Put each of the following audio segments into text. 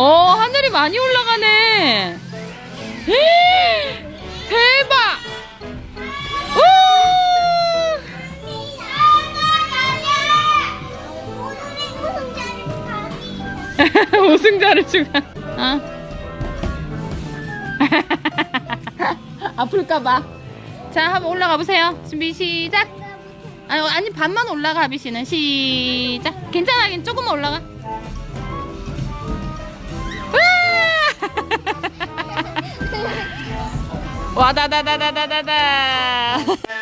어 하늘이 많이 올라가네. 대박. 우! 오늘의 우승자를 축하. 어? 아플까봐. 자, 한번 올라가 보세요. 준비 시작. 아니, 반만 올라가 하비 씨는 시작. 괜찮아, 괜 조금만 올라가. 와! 와다다다다다다다.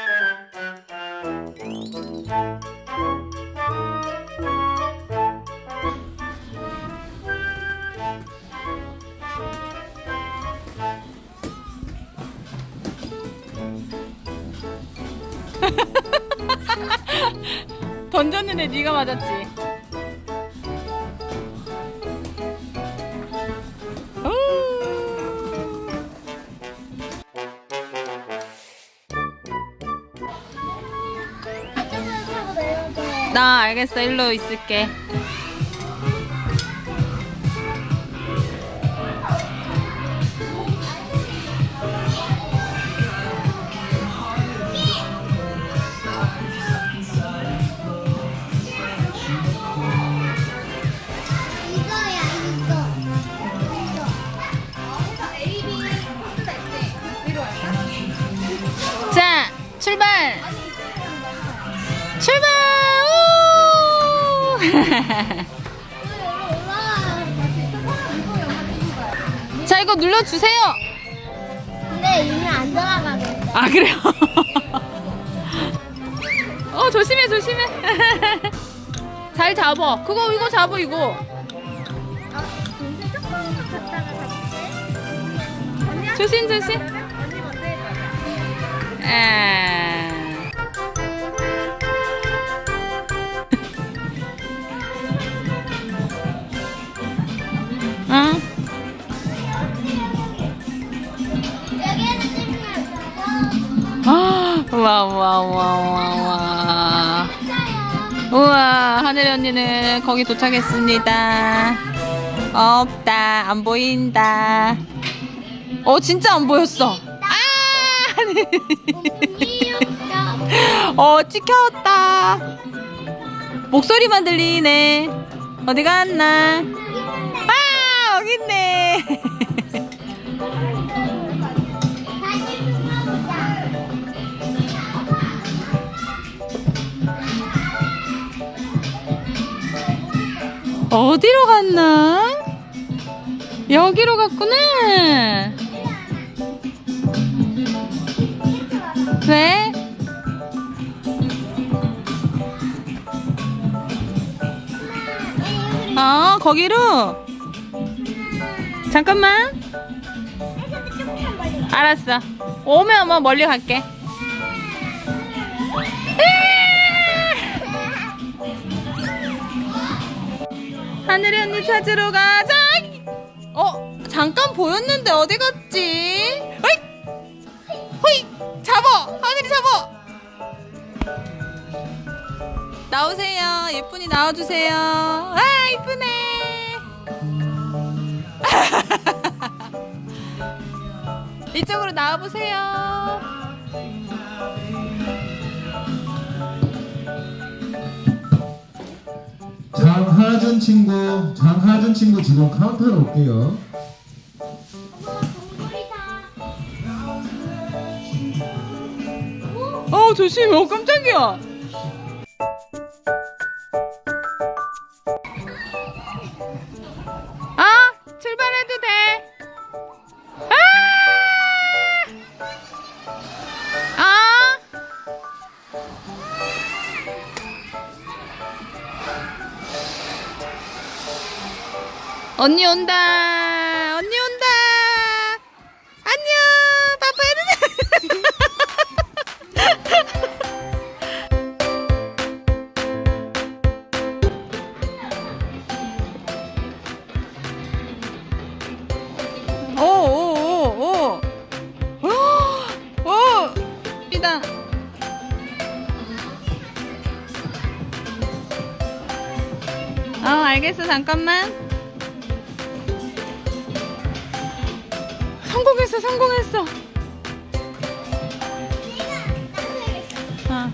던졌는데 네가 맞았지. 나 알겠어. 일로 있을게. 이거야 이거. 자, 출발. 출발. 우! 자, 이거 눌러 주세요. 근데 이미 안 돌아가네. 아, 그래요? 어, 조심해, 조심해. 잘 잡아. 그거 이거 잡아 이거. 아, 근데 조금만 갔다가 가볼게. 언니야? 조심, 조심. 언니 먼저 해봐. 아. 우와, 우와, 우와, 우와, 하늘 언니는 거기 도착했습니다. 없다, 안 보인다. 어, 진짜 안 보였어. 아! 어, 찍혔다. 목소리만 들리네. 어디 갔나? 어디로 갔나? 여기로 갔구나. 왜? 아, 거기로? 잠깐만. 알았어. 오면 한번 멀리 갈게. 하늘이 언니 찾으러 가자. 어, 잠깐 보였는데 어디 갔지? 어이! 호이! 잡어! 하늘이 잡어! 나오세요. 예쁜이 나와주세요. 아, 이쁘네. 이쪽으로 나와보세요. 장하준 친구, 장하준 친구 지금 카운터로 올게요. 어, 조심해. 어, 깜짝이야. 언니 온다. 언니 온다. 안녕. 빠빠 해주세요. 오오오 오 오! 이다. 어, 알겠어. 잠깐만. 성공했어. 성공했어. 어.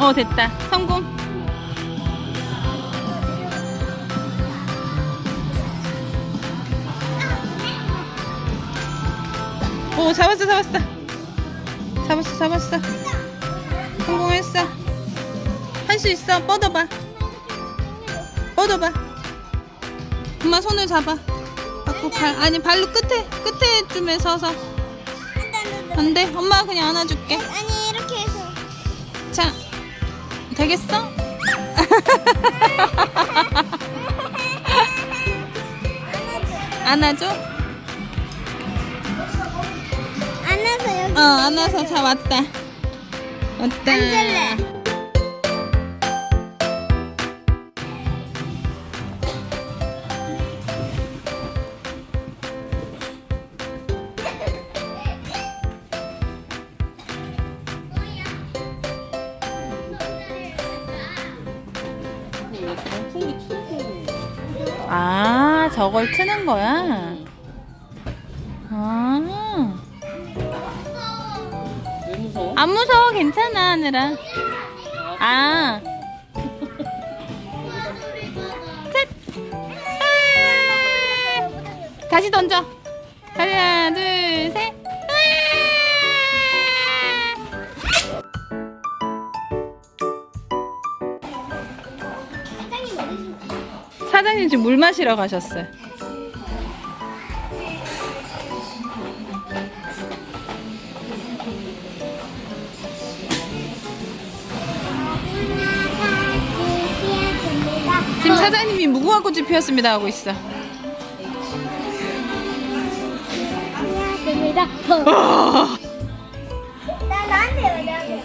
어, 됐다. 성공. 오, 잡았어, 잡았어. 잡았어, 잡았어. 성공했어. 할 수 있어. 뻗어봐. 뻗어봐. 엄마 손을 잡아. 갖고 발, 아니, 발로 끝에, 끝에 쯤에 서서. 안 돼. 엄마가 그냥 안아줄게. 아니 이렇게 해서 자, 되겠어? 안아줘? 안아서 여기 어, 안아서 자, 왔다. 왔다. 앉을래. 아, 저걸 트는 거야? 안 무서워, 괜찮아, 하느라. 아. 셋. 아. 다시 던져. 하나, 둘, 셋. 아. 사장님 지금 물 마시러 가셨어요. 무궁화 꽃이 피었습니다 하고 있어. 됩니다. 아, 나 나한테 왜 나한테?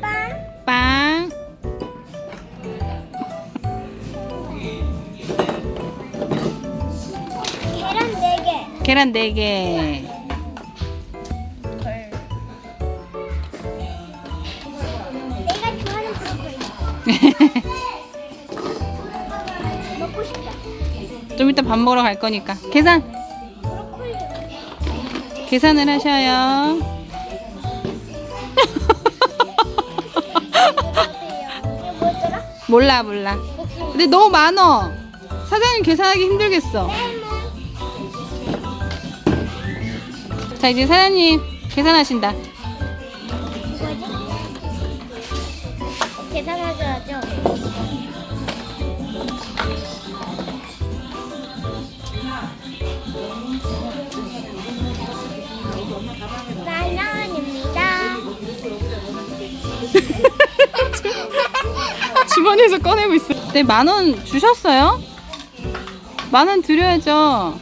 빵. 빵. 계란 4개. 계란 4개. 밥 먹으러 갈 거니까. 계산. 계산을 하셔요. 몰라 몰라. 근데 너무 많어. 사장님 계산하기 힘들겠어. 자 이제 사장님 계산하신다. 주머니에서 꺼내고 있어. 네, 만 원 주셨어요? 만 원 드려야죠.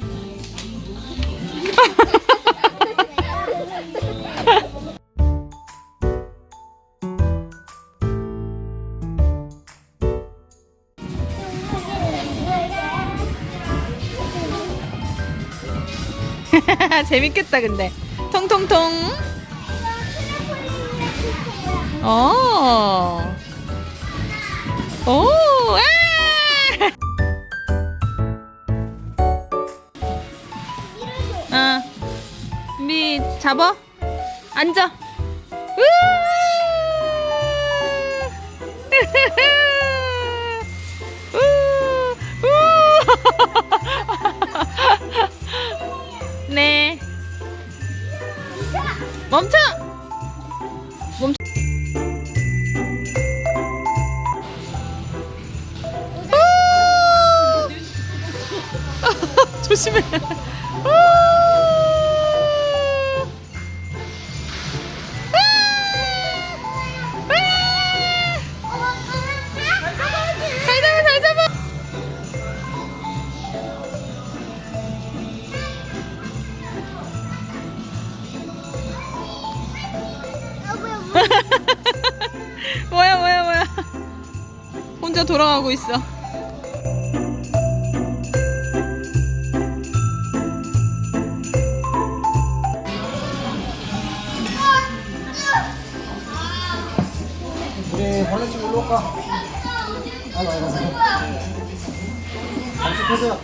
재밌겠다, 근데. 통통통. 어. 오. 아! 어. 준비 잡아. 앉아. 네. 멈춰. 조심해. 뭐야, 뭐야, 뭐야. 혼자 돌아가고 있어. 그래서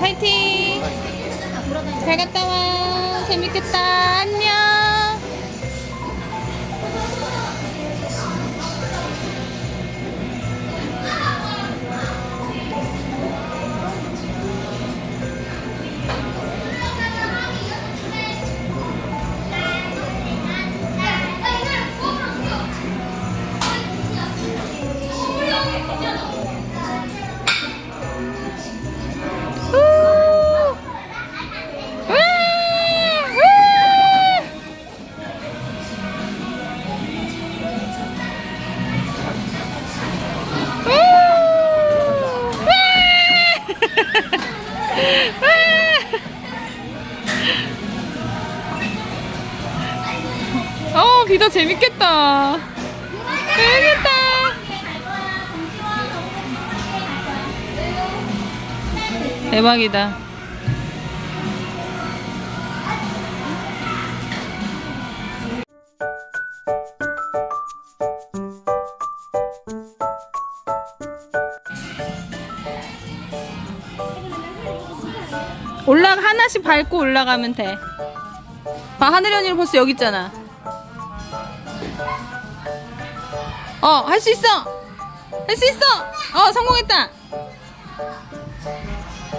파이팅! 잘 갔다 와. 재밌겠다. 안녕. 재밌겠다. 재밌겠다. 대박이다. 올라 하나씩 밟고 올라가면 돼. 봐 하늘이 언니 벌써 여기 있잖아. 어, 할 수 있어. 할 수 있어. 어, 성공했다.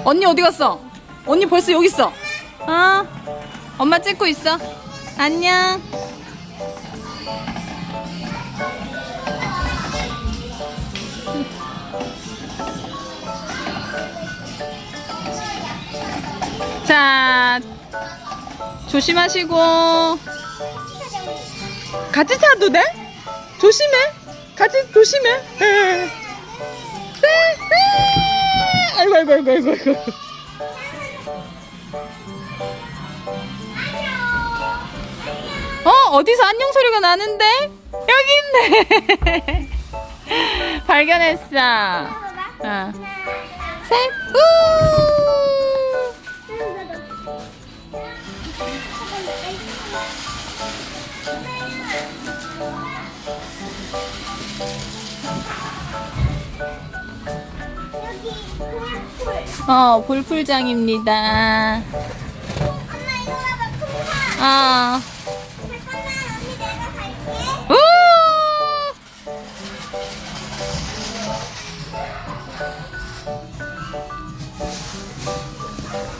언니 어디 갔어? 언니 벌써 여기 있어. 어, 엄마 찍고 있어. 안녕. 자, 조심하시고. 같이 차도 돼? 조심해. 같이 조심해. 아이고, 아이고, 아이고, 아이고. 어, 어디서 안녕 소리가 나는데? 여기 있네. 발견했어. 어. 셋, 우! 어, 볼풀장입니다. 엄마 이거 봐봐 풍선. 아, 잠깐만 언니 내가 갈게.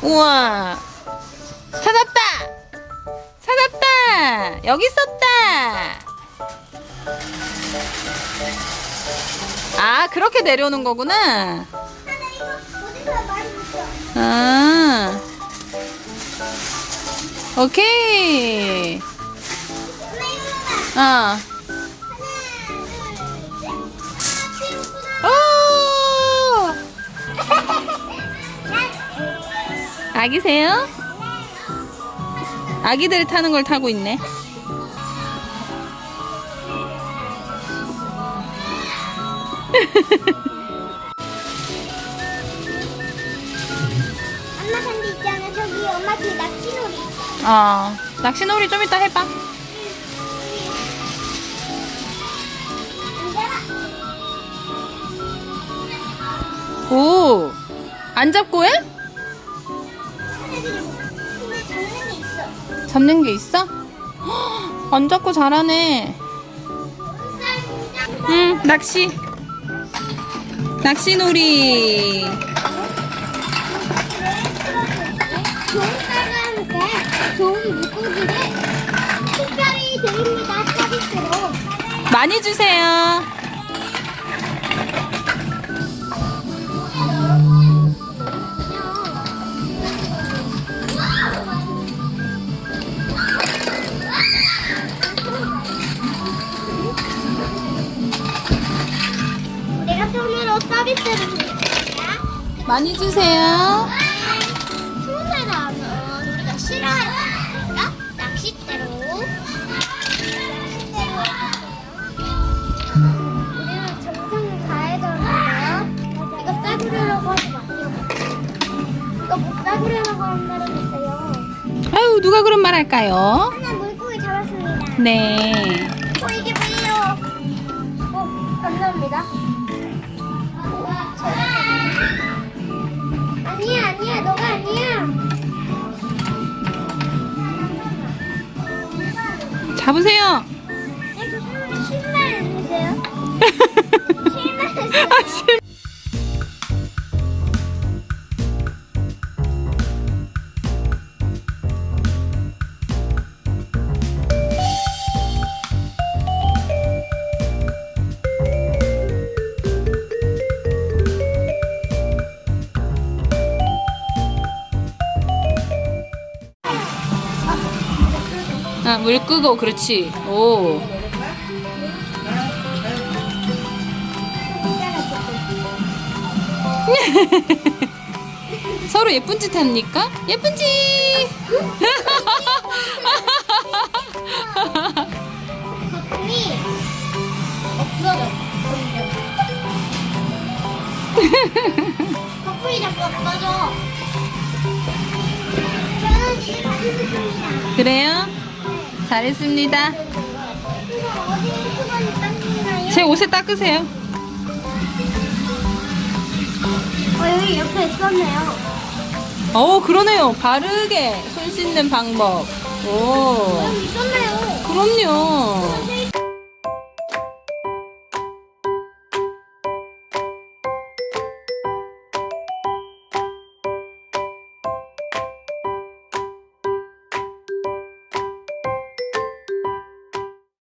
우! 우와, 찾았다! 찾았다! 여기 있었다! 아, 그렇게 내려오는 거구나. 아, 오케이. 아, 오! 아기세요? 아기들이 타는 걸 타고 있네. 어. 어, 낚시놀이 좀 이따 해봐. 오, 안 잡고 해? 잡는 게 있어. 헉, 안 잡고 잘하네. 응, 낚시. 낚시놀이. 많이 주세요. 내가 손으로 서비스를 드릴게요. 많이 주세요. 할까요? 하나 물고기 잡았습니다 네. 어 이게 뭐예요 어 감사합니다 아니야 아니야 너가 아니야 잡으세요. 이거 신발 주세요 물 끄고 그렇지. 오. 서로 예쁜 짓 합니까? 예쁜 짓. 자꾸 없어져 저는 그래요? 잘했습니다. 제 옷에 닦으세요. 어 여기 옆에 있었네요 어, 그러네요. 바르게 손 씻는 방법. 오. 여기 있었네요 그럼요.